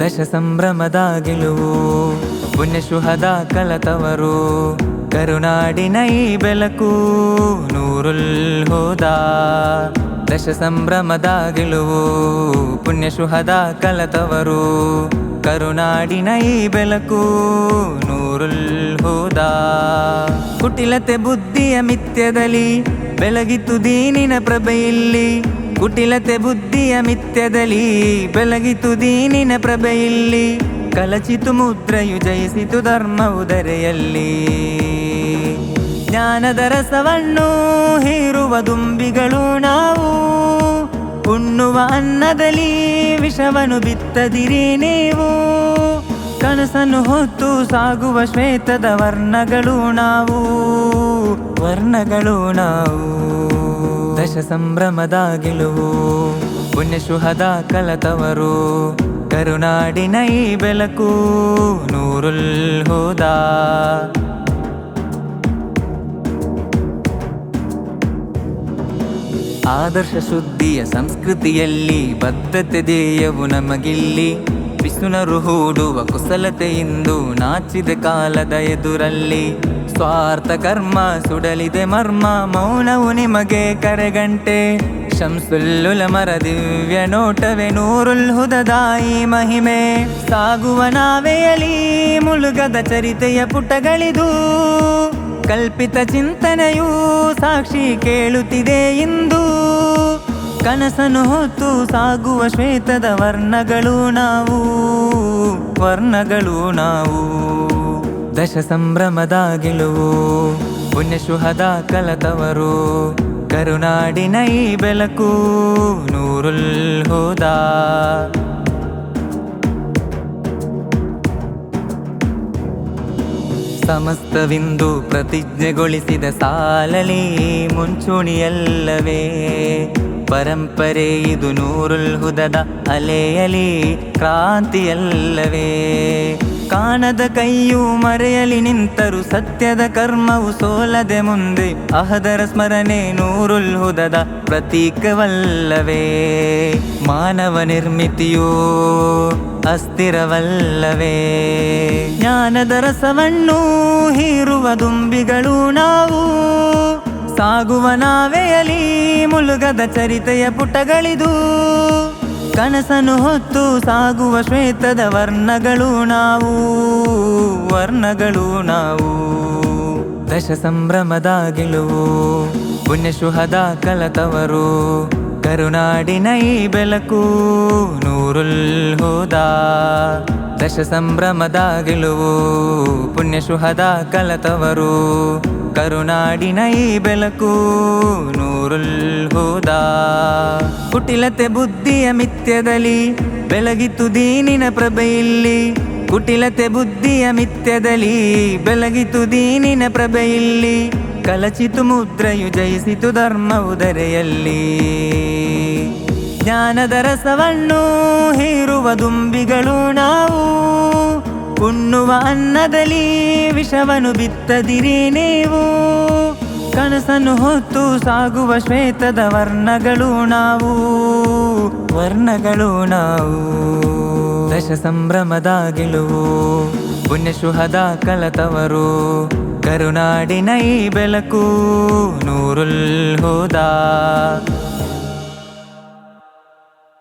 ದಶ ಸಂಭ್ರಮದ ಗೆಲುವು. ಪುಣ್ಯ ಶುಹದ ಕಲತವರು. ಕರುನಾಡಿನ ಈ ಬೆಳಕು ನೂರುಲ್ ಹೋದ. ದಶ ಸಂಭ್ರಮದ ಗೆಲುವು. ಪುಣ್ಯ ಶುಹದ ಕಲತವರು. ಕರುನಾಡಿನ ಈ ಬೆಳಕು ನೂರುಲ್ ಹೋದ. ಕುಟಿಲತೆ ಬುದ್ಧಿಯ ಮಿತ್ಯದಲ್ಲಿ ಬೆಳಗಿತು ದೀನಿನ ಪ್ರಭೆಯಲ್ಲಿ. ಕುಟಿಲತೆ ಬುದ್ಧಿಯ ಮಿಥ್ಯದಲ್ಲಿ ಬೆಳಗಿತು ದೀನಿನ ಪ್ರಭೆಯಲ್ಲಿ. ಕಲಚಿತು ಮುದ್ರೆಯು ಜಯಿಸಿತು ಧರ್ಮ ಉದರೆಯಲ್ಲಿ ಜ್ಞಾನದ ರಸವನ್ನು ಹೀರುವ ದುಂಬಿಗಳು ನಾವು. ಉಣ್ಣುವ ಅನ್ನದಲ್ಲಿ ವಿಷವನ್ನು ಬಿತ್ತದಿರಿ ನೀವು. ಕನಸನ್ನು ಹೊತ್ತು ಸಾಗುವ ಶ್ವೇತದ ವರ್ಣಗಳು ನಾವು. ವರ್ಣಗಳು ನಾವು. ದಶ ಸಂಭ್ರಮದ ಗೆಲುವು. ಪುಣ್ಯ ಶುಹದ ಕಲತವರು. ಕರುನಾಡಿನ ಈ ಬೆಳಕು ನೂರುಲ್ ಹೋದ. ಆದರ್ಶ ಶುದ್ಧಿಯ ಸಂಸ್ಕೃತಿಯಲ್ಲಿ ಬದ್ಧತೆ ಧ್ಯೇಯವು ನಮಗಿಲ್ಲಿ. ಬಿಸುನರು ಹೂಡುವ ಕುಶಲತೆಯಿಂದು ನಾಚಿದ ಕಾಲದ ಎದುರಲ್ಲಿ. ಸ್ವಾರ್ಥ ಕರ್ಮ, ಸುಡಲಿದೆ ಮರ್ಮ, ಮೌನವು ನಿಮಗೆ ಕರೆಗಂಟೆ. ಶಂಸುಲ್ಲುಲ ದಿವ್ಯ ನೋಟವೇ ನೂರುಲ್ ಹುದದಾಯಿ ಮಹಿಮೆ. ಸಾಗುವ ನಾವೆಯಲಿ ಮುಳುಗದ ಚರಿತೆಯ ಪುಟಗಳಿದು. ಕಲ್ಪಿತ ಚಿಂತನೆಯೂ ಸಾಕ್ಷಿ ಕೇಳುತ್ತಿದೆ ಇಂದು. ಕನಸನ್ನು ಹೊತ್ತು ಸಾಗುವ ಶ್ವೇತದ ವರ್ಣಗಳು ನಾವು ವರ್ಣಗಳು ನಾವು. ದಶ ಸಂಭ್ರಮದ ಗೆಲುವು. ಪುಣ್ಯ ಶುಹದ ಕಲತವರು. ಕರುನಾಡಿನ ಈ ಬೆಳಕು ನೂರುಲ್ ಹೋದ. ಸಮಸ್ತವಿಂದು ಪ್ರತಿಜ್ಞೆಗೊಳಿಸಿದ ಸಾಲಲಿ ಮುಂಚೂಣಿಯಲ್ಲವೇ. ಪರಂಪರೆ ಇದು ನೂರುಲ್ ಹುದದ ಅಲೆಯಲಿ ಕ್ರಾಂತಿಯಲ್ಲವೇ. ಕಾಣದ ಕೈಯು ಮರೆಯಲಿ ನಿಂತರು ಸತ್ಯದ ಕರ್ಮವು ಸೋಲದೆ ಮುಂದೆ ಅಹದರ ಸ್ಮರಣೆ ನೂರುಲ್ ಹುದದ ಪ್ರತೀಕವಲ್ಲವೇ. ಮಾನವ ನಿರ್ಮಿತಿಯೂ ಅಸ್ಥಿರವಲ್ಲವೇ. ಜ್ಞಾನದ ರಸವನ್ನು ಹೀರುವ ದುಂಬಿಗಳು ನಾವು ಸಾಗುವ ನಾವೆಯಲಿ ಮುಳುಗದ ಚರಿತೆಯ ಪುಟಗಳಿದು. ಕನಸನ್ನು ಹೊತ್ತು ಸಾಗುವ ಶ್ವೇತದ ವರ್ಣಗಳು ನಾವು ವರ್ಣಗಳು ನಾವು. ದಶ ಸಂಭ್ರಮದ ಗೆಲುವು ಪುಣ್ಯ ಶುಹದ ಕಲತವರು. ಕರುನಾಡಿನ ಈ ಬೆಳಕು ನೂರುಲ್ ಹೋದ. ದಶ ಸಂಭ್ರಮದ ಗೆಲುವು ಪುಣ್ಯ ಶುಹದ ಕಲತವರು. ಕರುನಾಡಿನ ಈ ಬೆಳಕು ನೂರುಲ್ ಹೋದ. ಕುಟಿಲತೆ ಬುದ್ಧಿಯ ಮಿಥ್ಯದಲ್ಲಿ ಬೆಳಗಿತು ದೀನಿನ ಪ್ರಭೆಯಲ್ಲಿ. ಕುಟಿಲತೆ ಬುದ್ಧಿಯ ಮಿಥ್ಯದಲ್ಲಿ ಬೆಳಗಿತು ದೀನಿನ ಪ್ರಭೆಯಲ್ಲಿ. ಕಲಚಿತು ಮುದ್ರೆಯು ಜಯಿಸಿತು ಧರ್ಮ ಉದರೆಯಲ್ಲಿ ಜ್ಞಾನದ ರಸವನ್ನು ಹೀರುವ ದುಂಬಿಗಳು ನಾವು. ಉಣ್ಣುವ ಅನ್ನದಲ್ಲಿ ವಿಷವನ್ನು ಬಿತ್ತದಿರಿ ನೀವು. ಕನಸನ್ನು ಹೊತ್ತು ಸಾಗುವ ಶ್ವೇತದ ವರ್ಣಗಳು ನಾವು. ವರ್ಣಗಳು ನಾವು. ದಶ ಸಂಭ್ರಮದ ಗೆಲುವು ಪುಣ್ಯ ಶುಹದ ಕಲತವರು. ಕರುನಾಡಿನ ಈ ಬೆಳಕು ನೂರುಲ್ ಹೋದ?